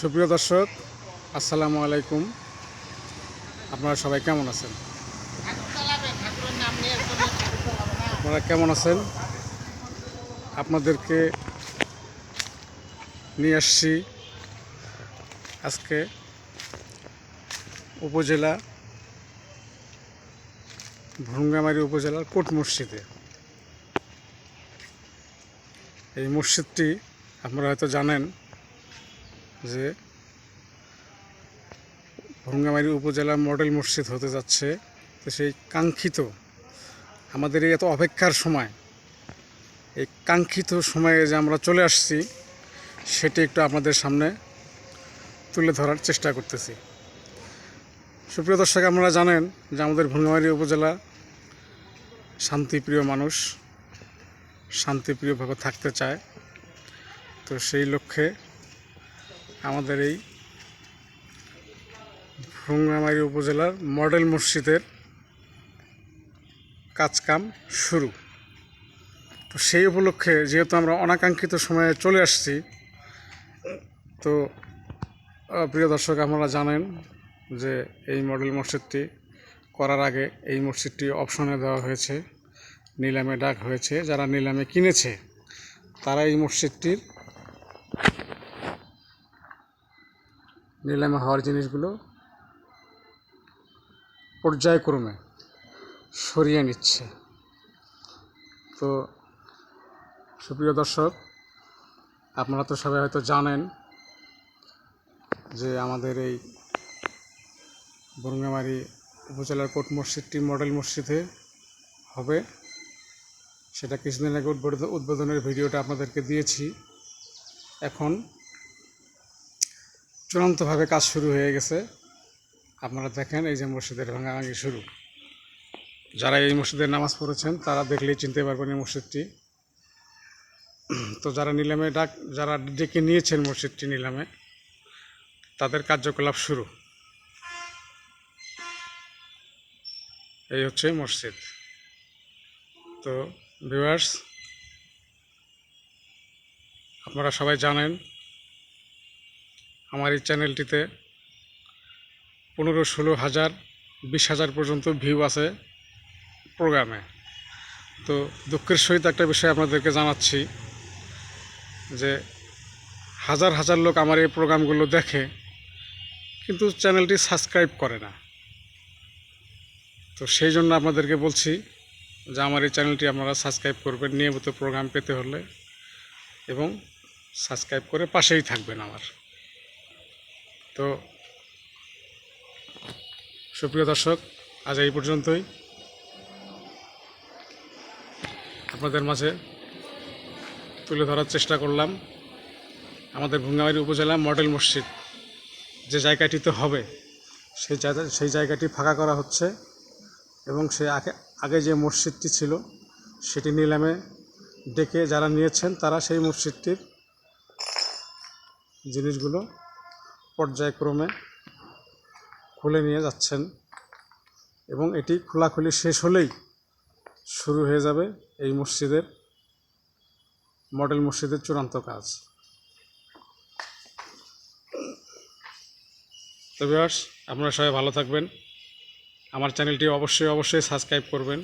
সুপ্রিয় দর্শক, আসসালামু আলাইকুম। আপনারা সবাই কেমন আছেন? আপনারা কেমন আছেন? আপনাদেরকে নিয়ে আসছি আজকে উপজেলা ভুঙ্গামারি উপজেলার কোট মসজিদে। এই মসজিদটি আপনারা হয়তো জানেন যে ভঙ্গামারি উপজেলার মডেল মসজিদ হতে যাচ্ছে। তো সেই কাঙ্ক্ষিত, আমাদের এই এত অপেক্ষার সময়, এই কাঙ্ক্ষিত সময়ে যে আমরা চলে আসছি, সেটি একটু আপনাদের সামনে তুলে ধরার চেষ্টা করতেছি। সুপ্রিয় দর্শক, আপনারা জানেন যে আমাদের ভঙ্গামারি উপজেলা শান্তিপ্রিয় মানুষ, শান্তিপ্রিয়ভাবে থাকতে চায়। তো সেই লক্ষ্যে আমাদের এই ভুঙ্গামারি উপজেলার মডেল মসজিদের কাজকাম শুরু। তো সেই উপলক্ষে যেহেতু আমরা অনাকাঙ্ক্ষিত সময়ে চলে আসছি, তো প্রিয় দর্শক, আপনারা জানেন যে এই মডেল মসজিদটি করার আগে এই মসজিদটি অপশনে দেওয়া হয়েছে, নিলামে ডাক হয়েছে, যারা নিলামে কিনেছে, তারা এই মসজিদটির নিলামে হওয়ার জিনিসগুলো পর্যায়ক্রমে সরিয়ে নিচ্ছে। তো সুপ্রিয় দর্শক, আপনারা তো সবাই হয়তো জানেন যে আমাদের এই বরঙ্গামারি উপজেলার কোট মসজিদটি মডেল মসজিদে হবে। সেটা কিছুদিন আগে উদ্বোধন উদ্বোধনের ভিডিওটা আপনাদেরকে দিয়েছি। এখন চূড়ান্তভাবে কাজ শুরু হয়ে গেছে। আপনারা দেখেন, এই যে মসজিদের ভাঙাভাঙি শুরু। যারা এই মসজিদের নামাজ পড়েছেন, তারা দেখলেই চিনতে পারবেন এই মসজিদটি। তো যারা নিলামে ডাক যারা ডেকে নিয়েছেন মসজিদটি নিলামে, তাদের কার্যকলাপ শুরু। এই হচ্ছে মসজিদ। তো ভিউয়ার্স আপনারা সবাই জানেন আমার এই চ্যানেলটিতে পনেরো, ষোলো হাজার, বিশ হাজার পর্যন্ত ভিউ আছে প্রোগ্রামে। তো দুঃখের সহিত একটা বিষয় আপনাদেরকে জানাচ্ছি যে হাজার হাজার লোক আমার এই প্রোগ্রামগুলো দেখে কিন্তু চ্যানেলটি সাবস্ক্রাইব করে না। তো সেই জন্য আপনাদেরকে বলছি যে আমার এই চ্যানেলটি আপনারা সাবস্ক্রাইব করবেন নিয়মিত প্রোগ্রাম পেতে হলে এবং সাবস্ক্রাইব করে পাশেই থাকবেন আমার। তো সুপ্রিয় দর্শক, আজ এই পর্যন্তই। আপনাদের মাঝে তুলে ধরার চেষ্টা করলাম আমাদের ভুঙ্গামারি উপজেলা মডেল মসজিদ। যে জায়গাটিতে হবে, সেই জায়গা, সেই জায়গাটি ফাঁকা করা হচ্ছে এবং সে আগে আগে যে মসজিদটি ছিল, সেটি নিলামে ডেকে যারা নিয়েছেন, তারা সেই মসজিদটির জিনিসগুলো পর্যায়ক্রমে খুলে নিয়ে যাচ্ছেন এবং এটি খোলাখুলি শেষ হলেই শুরু হয়ে যাবে এই মসজিদের, মডেল মসজিদের চূড়ান্ত কাজ। তো ভিউয়ার্স, আপনারা সবাই ভালো থাকবেন। আমার চ্যানেলটি অবশ্যই অবশ্যই সাবস্ক্রাইব করবেন।